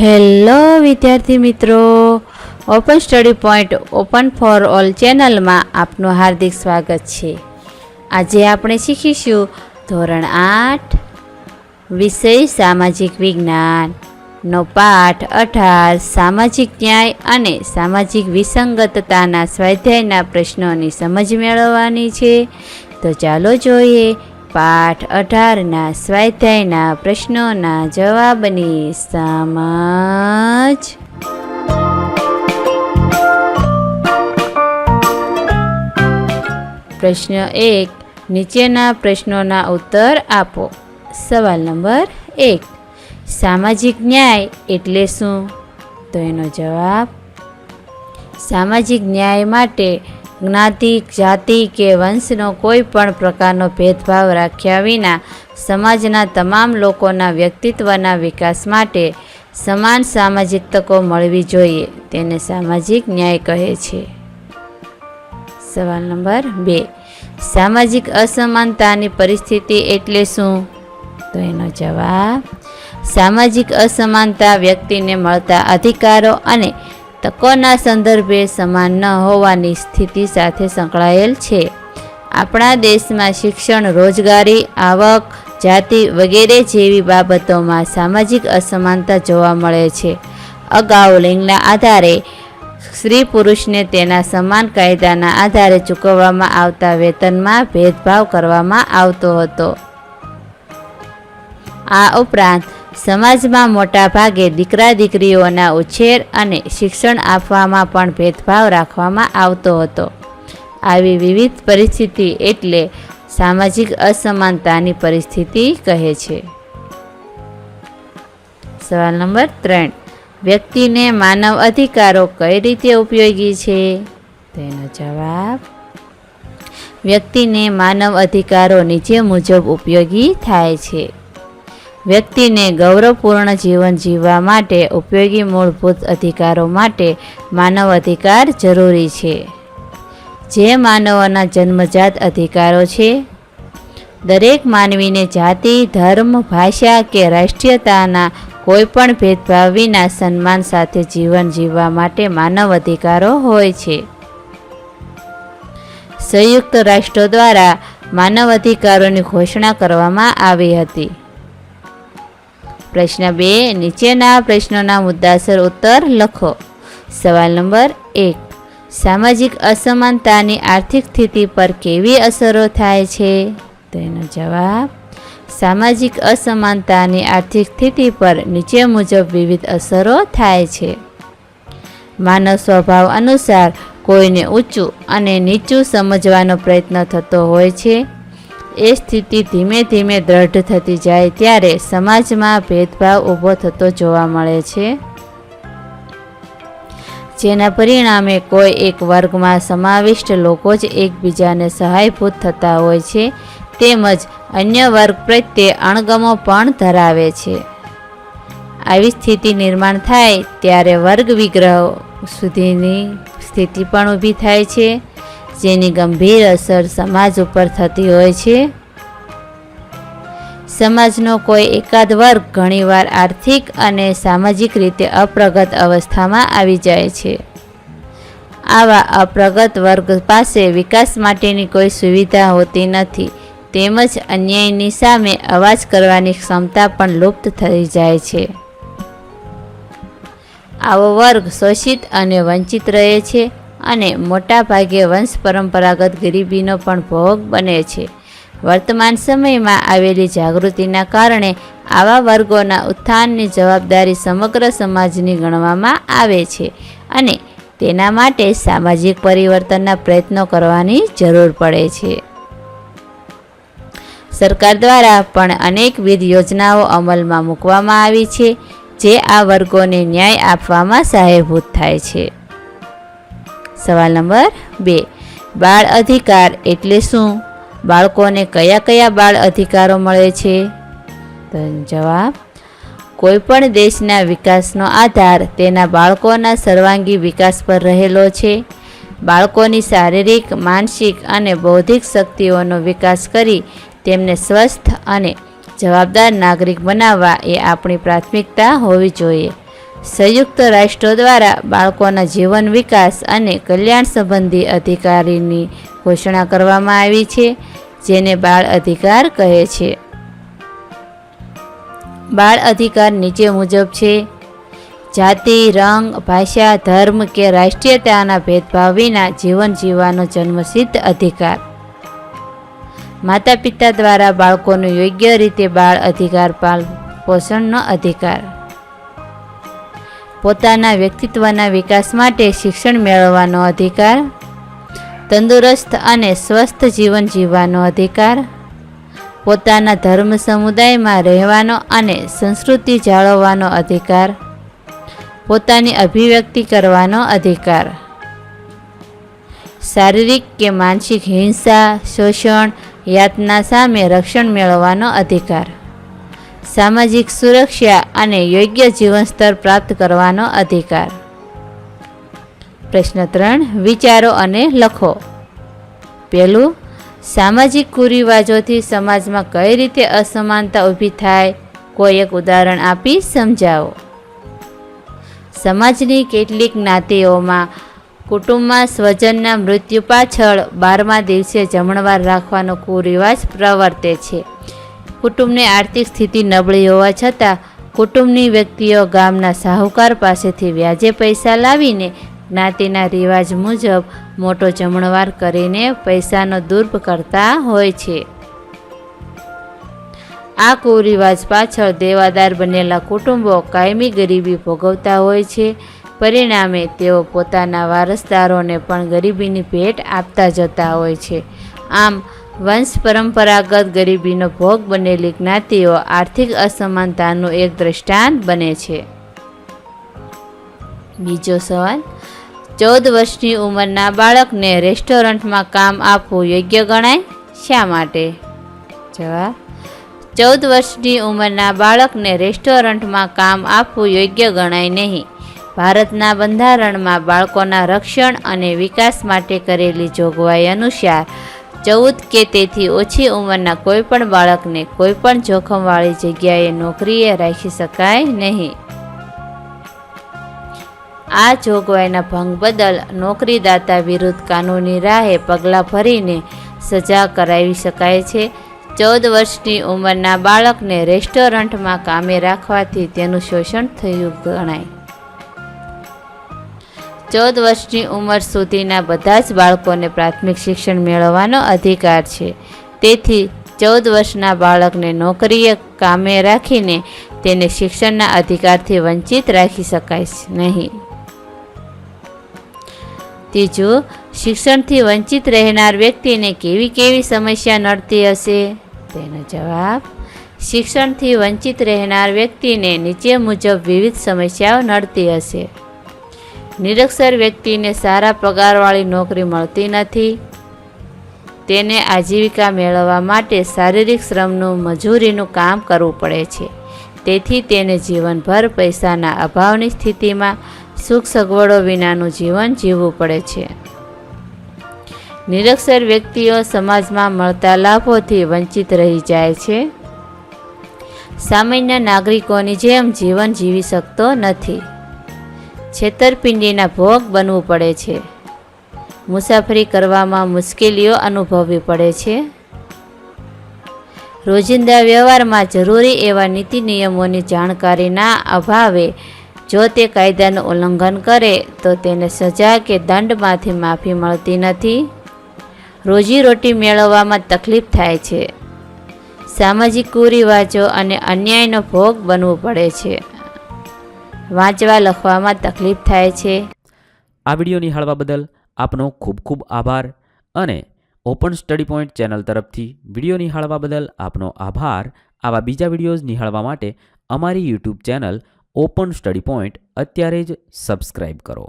Hello વિદ્યાર્થી મિત્રો. Open study point open for all ચેનલમાં આપનું હાર્દિક સ્વાગત છે. આજે આપણે શીખીશું ધોરણ આઠ, વિષય સામાજિક વિજ્ઞાન. નો પાઠ અઢાર, સામાજિક ન્યાય અને સામાજિક વિસંગતતાના સ્વાધ્યાયના પ્રશ્નોની સમજ મેળવવાની છે. તો ચાલો જોઈએ પાઠ અઢારના સ્વાધ્યાયના પ્રશ્નોના જવાબની સમજ. પ્રશ્ન એક, નીચેના પ્રશ્નોના ઉત્તર આપો. સવાલ નંબર એક, સામાજિક ન્યાય એટલે શું? તો એનો જવાબ, સામાજિક ન્યાય માટે જ્ઞાતિ, જાતિ કે વંશનો કોઈ પણ પ્રકારનો ભેદભાવ રાખ્યા વિના સમાજના તમામ લોકોના વ્યક્તિત્વના વિકાસ માટે સમાન સામાજિક તકો મળવી જોઈએ, તેને સામાજિક ન્યાય કહે છે. સવાલ નંબર બે. સામાજિક અસમાનતાની પરિસ્થિતિ એટલે શું? તો એનો જવાબ, સામાજિક અસમાનતા વ્યક્તિને મળતા અધિકારો અને તકોના સંદર્ભે સમાન ન હોવાની સ્થિતિ સાથે સંકળાયેલ છે. આપણા દેશમાં શિક્ષણ, રોજગારી, આવક, જાતિ વગેરે જેવી બાબતોમાં સામાજિક અસમાનતા જોવા મળે છે. અગાઉ લિંગના આધારે સ્ત્રી પુરુષને તેના સમાન કાયદાના આધારે ચૂકવવામાં આવતા વેતનમાં ભેદભાવ કરવામાં આવતો હતો. આ ઉપરાંત સમાજમાં મોટા ભાગે દીકરા દીકરીઓના ઉછેર અને શિક્ષણ આપવામાં પણ ભેદભાવ રાખવામાં આવતો હતો. આવી વિવિધ પરિસ્થિતિ એટલે સામાજિક અસમાનતાની પરિસ્થિતિ કહે છે. સવાલ નંબર ત્રણ. વ્યક્તિને માનવ અધિકારો કઈ રીતે ઉપયોગી છે? તેનો જવાબ, વ્યક્તિને માનવ અધિકારો નીચે મુજબ ઉપયોગી થાય છે. વ્યક્તિને ગૌરવપૂર્ણ જીવન જીવવા માટે ઉપયોગી મૂળભૂત અધિકારો માટે માનવ અધિકાર જરૂરી છે. જે માનવોના જન્મજાત અધિકારો છે, દરેક માનવીને જાતિ, ધર્મ, ભાષા કે રાષ્ટ્રીયતાના કોઈપણ ભેદભાવ વિના સન્માન સાથે જીવન જીવવા માટે માનવ અધિકારો હોય છે. સંયુક્ત રાષ્ટ્રો દ્વારા માનવ અધિકારોની ઘોષણા કરવામાં આવી હતી. પ્રશ્ન બે નીચેના પ્રશ્નોના મુદ્દાસર ઉત્તર લખો. સવાલ નંબર એક. સામાજિક અસમાનતાની આર્થિક સ્થિતિ પર કેવી અસરો થાય છે? તેનો જવાબ, સામાજિક અસમાનતાની આર્થિક સ્થિતિ પર નીચે મુજબ વિવિધ અસરો થાય છે. માનવ સ્વભાવ અનુસાર કોઈને ઊંચું અને નીચું સમજવાનો પ્રયત્ન થતો હોય છે. એ સ્થિતિ ધીમે ધીમે દ્રઢ થતી જાય ત્યારે સમાજમાં ભેદભાવ ઊભો થતો જોવા મળે છે. જેના પરિણામે કોઈ એક વર્ગમાં સમાવિષ્ટ લોકો જ એકબીજાને સહાયભૂત થતા હોય છે તેમજ અન્ય વર્ગ પ્રત્યે અણગમો પણ ધરાવે છે. આવી સ્થિતિ નિર્માણ થાય ત્યારે વર્ગ વિગ્રહ સુધીની સ્થિતિ પણ ઊભી થાય છે. જેની ગંભીર અસર સમાજ ઉપર થતી હોય છે. સમાજનો કોઈ એકાદ વર્ગ ઘણીવાર આર્થિક અને સામાજિક રીતે અપ્રગત અવસ્થામાં આવી જાય છે. આવા અપ્રગત વર્ગ પાસે વિકાસ માટેની કોઈ સુવિધા હોતી નથી. તેમજ અન્યાયની સામે અવાજ કરવાની ક્ષમતા પણ લુપ્ત થઈ જાય છે. આવો વર્ગ શોષિત અને વંચિત રહે છે. અને મોટાભાગે વંશ પરંપરાગત ગરીબીનો પણ ભોગ બને છે. વર્તમાન સમયમાં આવેલી જાગૃતિના કારણે આવા વર્ગોના ઉત્થાનની જવાબદારી સમગ્ર સમાજની ગણવામાં આવે છે અને તેના માટે સામાજિક પરિવર્તનના પ્રયત્નો કરવાની જરૂર પડે છે. સરકાર દ્વારા પણ અનેકવિધ યોજનાઓ અમલમાં મૂકવામાં આવી છે, જે આ વર્ગોને ન્યાય આપવામાં સહાયભૂત થાય છે. સવાલ નંબર બે. બાળ અધિકાર એટલે શું? બાળકોને કયા કયા બાળ અધિકારો મળે છે? તો જવાબ. કોઈપણ દેશના વિકાસનો આધાર તેના બાળકોના સર્વાંગી વિકાસ પર રહેલો છે. બાળકોની શારીરિક, માનસિક અને બૌદ્ધિક શક્તિઓનો વિકાસ કરી તેમને સ્વસ્થ અને જવાબદાર નાગરિક બનાવવા એ આપણી પ્રાથમિકતા હોવી જોઈએ. સંયુક્ત રાષ્ટ્રો દ્વારા બાળકોના જીવન વિકાસ અને કલ્યાણ સંબંધી અધિકારીની ઘોષણા કરવામાં આવી છે, જેને બાળ અધિકાર કહે છે. બાળ અધિકાર નીચે મુજબ છે. જાતિ, રંગ, ભાષા, ધર્મ કે રાષ્ટ્રીયતાના ભેદભાવ વિના જીવન જીવવાનો જન્મસિદ્ધ અધિકાર. માતા પિતા દ્વારા બાળકોનું યોગ્ય રીતે બાળ અધિકાર પાલ, પોષણનો અધિકાર. પોતાના વ્યક્તિત્વના વિકાસ માટે શિક્ષણ મેળવવાનો અધિકાર, તંદુરસ્ત અને સ્વસ્થ જીવન જીવવાનો અધિકાર, પોતાના ધર્મ સમુદાયમાં રહેવાનો અને સંસ્કૃતિ જાળવવાનો અધિકાર, પોતાની અભિવ્યક્તિ કરવાનો અધિકાર. શારીરિક કે માનસિક હિંસા, શોષણ, યાતના સામે રક્ષણ મેળવવાનો અધિકાર. સામાજિક સુરક્ષા અને યોગ્ય જીવન સ્તર પ્રાપ્ત કરવાનો અધિકાર. પ્રશ્ન ત્રણ, વિચારો અને લખો. પહેલું, સામાજિક કુરિવાજોથી સમાજમાં કઈ રીતે અસમાનતા ઊભી થાય, કોઈ એક ઉદાહરણ આપી સમજાવો. સમાજની કેટલીક જ્ઞાતિઓમાં કુટુંબમાં સ્વજનના મૃત્યુ પાછળ બારમા દિવસે જમણવાર રાખવાનો કુરિવાજ પ્રવર્તે છે. કુટુંબની આર્થિક સ્થિતિ નબળી હોવા છતાં કુટુંબની વ્યક્તિઓ ગામના સાહુકાર પાસેથી વ્યાજે પૈસા લાવીને જ્ઞાતિના રિવાજ મુજબ મોટો જમણવાર કરીને પૈસાનો દુર્ભ કરતા હોય છે. આ કુરિવાજ પાછળ દેવાદાર બનેલા કુટુંબો કાયમી ગરીબી ભોગવતા હોય છે. પરિણામે તેઓ પોતાના વારસદારોને પણ ગરીબીની ભેટ આપતા જતા હોય છે. આમ વંશ પરંપરાગત ગરીબીનો ભોગ બનેલી જ્ઞાતિઓ આર્થિક અસમાનતાનું એક દ્રષ્ટાંત બને છે. બીજો સવાલ, ચૌદ વર્ષની ઉંમરના બાળકને રેસ્ટોરન્ટમાં કામ આપવું યોગ્ય ગણાય? શા માટે? જવાબ, ચૌદ વર્ષની ઉંમરના બાળકને રેસ્ટોરન્ટમાં કામ આપવું યોગ્ય ગણાય નહીં. ભારતના બંધારણમાં બાળકોના રક્ષણ અને વિકાસ માટે કરેલી જોગવાઈ અનુસાર ચૌદ કે તેથી ઓછી ઉંમરના કોઈપણ બાળકને કોઈપણ જોખમવાળી જગ્યાએ નોકરીએ રાખી શકાય નહીં. આ જોગવાઈના ભંગ બદલ નોકરીદાતા વિરુદ્ધ કાનૂની રાહે પગલાં ભરીને સજા કરાવી શકાય છે. ચૌદ વર્ષની ઉંમરના બાળકને રેસ્ટોરન્ટમાં કામે રાખવાથી તેનું શોષણ થયું ગણાય. ચૌદ વર્ષની ઉંમર સુધીના બધા જ બાળકોને પ્રાથમિક શિક્ષણ મેળવવાનો અધિકાર છે. તેથી ચૌદ વર્ષના બાળકને નોકરીએ કામે રાખીને તેને શિક્ષણના અધિકારથી વંચિત રાખી શકાય નહીં. ત્રીજું, શિક્ષણથી વંચિત રહેનાર વ્યક્તિને કેવી કેવી સમસ્યા નડતી હશે? તેનો જવાબ, શિક્ષણથી વંચિત રહેનાર વ્યક્તિને નીચે મુજબ વિવિધ સમસ્યાઓ નડતી હશે. નિરક્ષર વ્યક્તિને સારા પગારવાળી નોકરી મળતી નથી. તેને આજીવિકા મેળવવા માટે શારીરિક શ્રમનું મજૂરીનું કામ કરવું પડે છે. તેથી તેને જીવનભર પૈસાના અભાવની સ્થિતિમાં સુખ સગવડો વિનાનું જીવન જીવવું પડે છે. નિરક્ષર વ્યક્તિઓ સમાજમાં મળતા લાભોથી વંચિત રહી જાય છે. સામાન્ય નાગરિકોની જેમ જીવન જીવી શકતો નથી. છેતરપિંડીના ભોગ બનવું પડે છે. મુસાફરી કરવામાં મુશ્કેલીઓ અનુભવવી પડે છે. રોજિંદા વ્યવહારમાં જરૂરી એવા નીતિ નિયમોની જાણકારીના અભાવે જો તે કાયદાનું ઉલ્લંઘન કરે, તો તેને સજા કે દંડમાંથી માફી મળતી નથી. રોજીરોટી મેળવવામાં તકલીફ થાય છે. સામાજિક કુરિવાજો અને અન્યાયનો ભોગ બનવું પડે છે. વાંચવા, લખવામાં તકલીફ થાય છે. આ વીડિયો નિહાળવા બદલ આપનો ખૂબ ખૂબ આભાર અને ઓપન સ્ટડી પોઈન્ટ ચેનલ તરફથી વીડિયો નિહાળવા બદલ આપનો આભાર. આવા બીજા વિડીયોઝ નિહાળવા માટે અમારી YouTube channel open study point અત્યારે જ સબસ્ક્રાઈબ કરો.